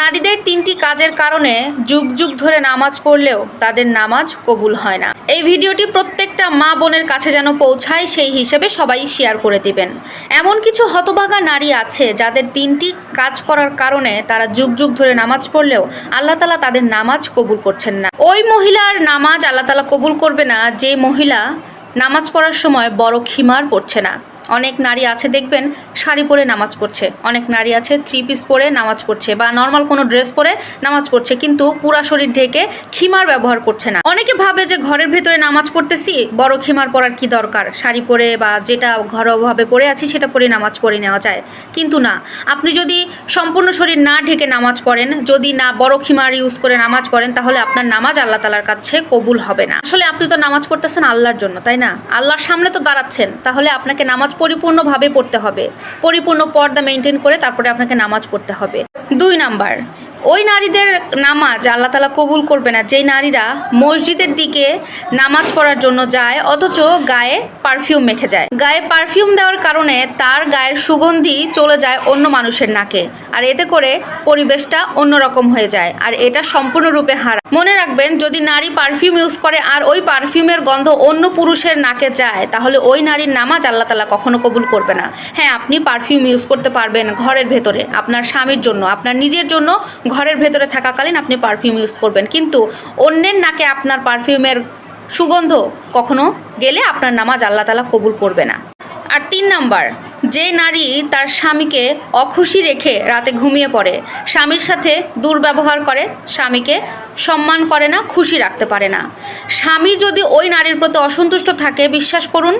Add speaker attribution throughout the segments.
Speaker 1: নারীদের তিনটি কাজের কারণে যুগ যুগ ধরে নামাজ পড়লেও তাদের নামাজ কবুল হয় না। এই ভিডিওটি প্রত্যেকটা মা বোনের কাছে যেন পৌঁছায়, সেই হিসেবে সবাই শেয়ার করে দিবেন। এমন কিছু হতভাগা নারী আছে যাদের তিনটি কাজ করার কারণে তারা যুগ যুগ ধরে নামাজ পড়লেও আল্লাহ তালা তাদের নামাজ কবুল করছেন না। ওই মহিলার নামাজ আল্লাহ তালা কবুল করবে না, যে মহিলা নামাজ পড়ার সময় বড় খিমার পড়ছে না। অনেক নারী আছে, দেখবেন শাড়ি পরে নামাজ পড়ছে। অনেক নারী আছে থ্রি পিস পরে নামাজ পড়ছে বা নর্মাল কোনো ড্রেস পরে নামাজ পড়ছে, কিন্তু পুরা শরীর ঢেকে খিমার ব্যবহার করছে না। অনেকে ভাবে যে ঘরের ভেতরে নামাজ পড়তেছি, বড় খিমার পরার কি দরকার? শাড়ি পরে বা যেটা ঘরোয়াভাবে পরে আছি, সেটা পরে নামাজ পড়ে নেওয়া যায়। কিন্তু না, আপনি যদি সম্পূর্ণ শরীর না ঢেকে নামাজ পড়েন, যদি না বড় খিমার ইউজ করে নামাজ পড়েন, তাহলে আপনার নামাজ আল্লাহ তালার কাছে কবুল হবে না। আসলে আপনি তো নামাজ পড়তেছেন আল্লাহর জন্য, তাই না? আল্লাহর সামনে তো দাঁড়াচ্ছেন, তাহলে আপনাকে নামাজ পরিপূর্ণভাবে পড়তে হবে। পরিপূর্ণ পর্দা মেনটেন করে তারপরে আপনাকে নামাজ পড়তে হবে। দুই নাম্বার, ওই নারীদের নামাজ আল্লাহ তালা কবুল করবে না। যেই নারীরা মসজিদের দিকে নামাজ পড়ার জন্য যায়, অথচ গায়ে পারফিউম মেখে যায়। গায়ে পারফিউম দেওয়ার কারণে তার গায়ের সুগন্ধি চলে যায় অন্য মানুষের নাকে। আর এতে করে পরিবেশটা অন্যরকম হয়ে যায়। আর এটা সম্পূর্ণরূপে হারা মনে রাখবেন, যদি নারী পারফিউম ইউজ করে আর ওই পারফিউমের গন্ধ অন্য পুরুষের নাকে যায়, তাহলে ওই নারীর নামাজ আল্লাহ তালা কখনো কবুল করবে না। হ্যাঁ আপনি পারফিউম ইউজ করতে পারবেন ঘরের ভেতরে, আপনার স্বামীর জন্য, আপনার নিজের জন্য ঘরের ভেতরে থাকাকালীন আপনি পারফিউম ইউজ করবেন। কিন্তু অন্যের নাকে আপনার পারফিউমের সুগন্ধ কখনো গেলে আপনার নামাজ আল্লাহ তালা কবুল করবে না। আর তিন নাম্বার যে নারী তার স্বামীকে অখুশি রেখে রাতে ঘুমিয়ে পড়ে, স্বামীর সাথে দুর্ব্যবহার করে, স্বামীকে সম্মান করে না, খুশি রাখতে পারে না। স্বামী যদি ওই নারীর প্রতি অসন্তুষ্ট থাকে, বিশ্বাস করুন,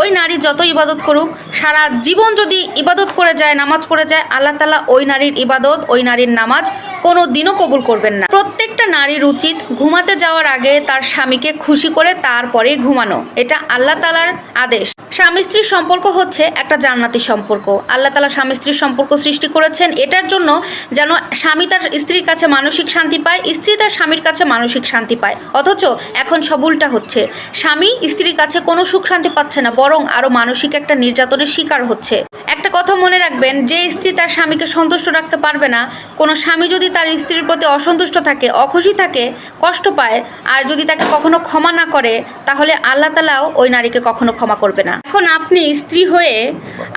Speaker 1: ওই নারী যত ইবাদত করুক, সারা জীবন যদি ইবাদত করে যায়, নামাজ পড়ে যায়, আল্লাহ তালা ওই নারীর ইবাদত, ওই নারীর নামাজ কোনো দিনও কবুল করবেন না। প্রত্যেকটা নারীর উচিত ঘুমাতে যাওয়ার আগে তার স্বামীকে খুশি করে তারপরেই ঘুমানো। এটা আল্লাহ তালার আদেশ। স্বামী স্ত্রীর সম্পর্ক হচ্ছে একটা জান্নাতি সম্পর্ক। আল্লাহ তালা স্বামী স্ত্রীর সম্পর্ক সৃষ্টি করেছেন। এটার জন্য যেন স্বামী তার স্ত্রীর কাছে মানসিক শান্তি পায়, স্ত্রী তার স্বামীর কাছে মানসিক শান্তি পায়। অথচ এখন সব উল্টা হচ্ছে। স্বামী স্ত্রীর কাছে কোনো সুখ শান্তি পাচ্ছে না, বরং আরও মানসিক একটা নির্যাতনের শিকার হচ্ছে। একটা কথা মনে রাখবেন, যে স্ত্রী তার স্বামীকে সন্তুষ্ট রাখতে পারবে না, কোনো স্বামী যদি তার স্ত্রীর প্রতি অসন্তুষ্ট থাকে, অখুশি থাকে, কষ্ট পায়, আর যদি তাকে কখনো ক্ষমা না করে, তাহলে আল্লাহ তালাও ওই নারীকে কখনো ক্ষমা করবে না। এখন আপনি স্ত্রী হয়ে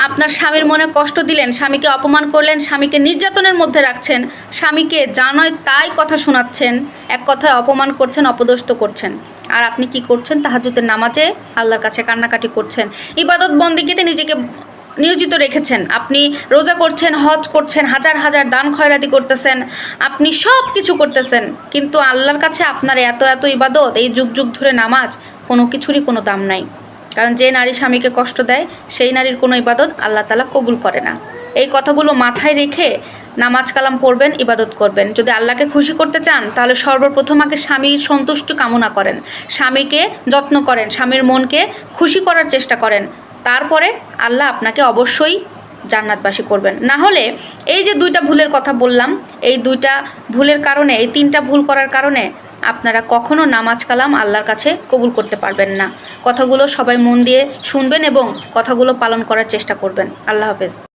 Speaker 1: আপনার স্বামীর মনে কষ্ট দিলেন, স্বামীকে অপমান করলেন, স্বামীকে নির্যাতনের মধ্যে রাখছেন, স্বামীকে যা নয় তাই কথা শোনাচ্ছেন, এক কথায় অপমান করছেন, অপদস্থ করছেন। আর আপনি কি করছেন? তাহাজুতের নামাজে আল্লাহর কাছে কান্নাকাটি করছেন। ইবাদত বন্দিগিতে নিজেকে নিয়োজিত রেখেছেন। আপনি রোজা করছেন, হজ করছেন, হাজার হাজার দান খয়রাতি করতেছেন, আপনি সব কিছু করতেছেন। কিন্তু আল্লাহর কাছে আপনার এত এত ইবাদত, এই যুগ যুগ ধরে নামাজ, কোনো কিছুরই কোনো দাম নাই। কারণ যে নারী স্বামীকে কষ্ট দেয়, সেই নারীর কোনো ইবাদত আল্লাহ তালা কবুল করে না। এই কথাগুলো মাথায় রেখে নামাজ কালাম পড়বেন, ইবাদত করবেন। যদি আল্লাহকে খুশি করতে চান, তাহলে সর্বপ্রথম আগে স্বামীর সন্তুষ্ট কামনা করেন। স্বামীকে যত্ন করেন, স্বামীর মনকে খুশি করার চেষ্টা করেন। তারপরে আল্লাহ আপনাকে অবশ্যই জান্নাতবাসী করবেন। না হলে এই যে দুইটা ভুলের কথা বললাম, এই দুইটা ভুলের কারণে, এই তিনটা ভুল করার কারণে আপনারা কখনো নামাজ কালাম আল্লাহর কাছে কবুল করতে পারবেন না। কথাগুলো সবাই মন দিয়ে শুনবেন এবং কথাগুলো পালন করার চেষ্টা করবেন। আল্লাহ হাফেজ।